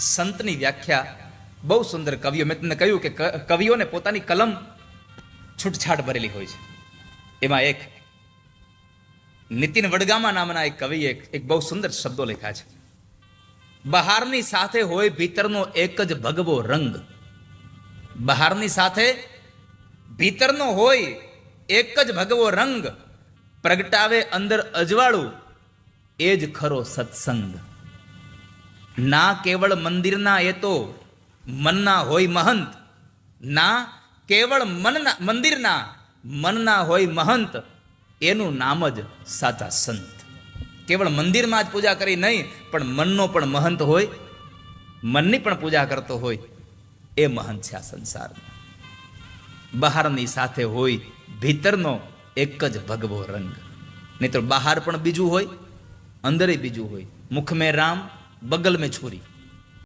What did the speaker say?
સંતની વ્યાખ્યા બહુ સુંદર કવિઓ. મેં તમને કહ્યું કે કવિઓને પોતાની કલમ છૂટછાટ ભરેલી હોય છે. એમાં એક નીતિન વડગામા નામના એક કવિએ એક બહુ સુંદર શબ્દો લખ્યા છે. બહારની સાથે હોય ભીતરનો એક જ ભગવો રંગ. બહારની સાથે ભીતરનો હોય એક જ ભગવો રંગ. પ્રગટાવે અંદર અજવાળું એ જ ખરો સત્સંગ. ના કેવળ મંદિરના એ તો મનના હોય મહંત, ના કેવળ મનના, મંદિરના મનના હોય મહંત, એનું નામ જ સાચા સંત. કેવળ મંદિરમાં જ પૂજા કરી નહીં, પણ મનનો પણ મહંત હોય, મનની પણ પૂજા કરતો હોય, એ મહંત છે આ સંસારમાં. બહારની સાથે હોય, ભીતરનો એક જ ભગવો રંગ. નહીં તો બહાર પણ બીજું હોય, અંદરે બીજું હોય. મુખ મેં રામ બગલ મેં છુરી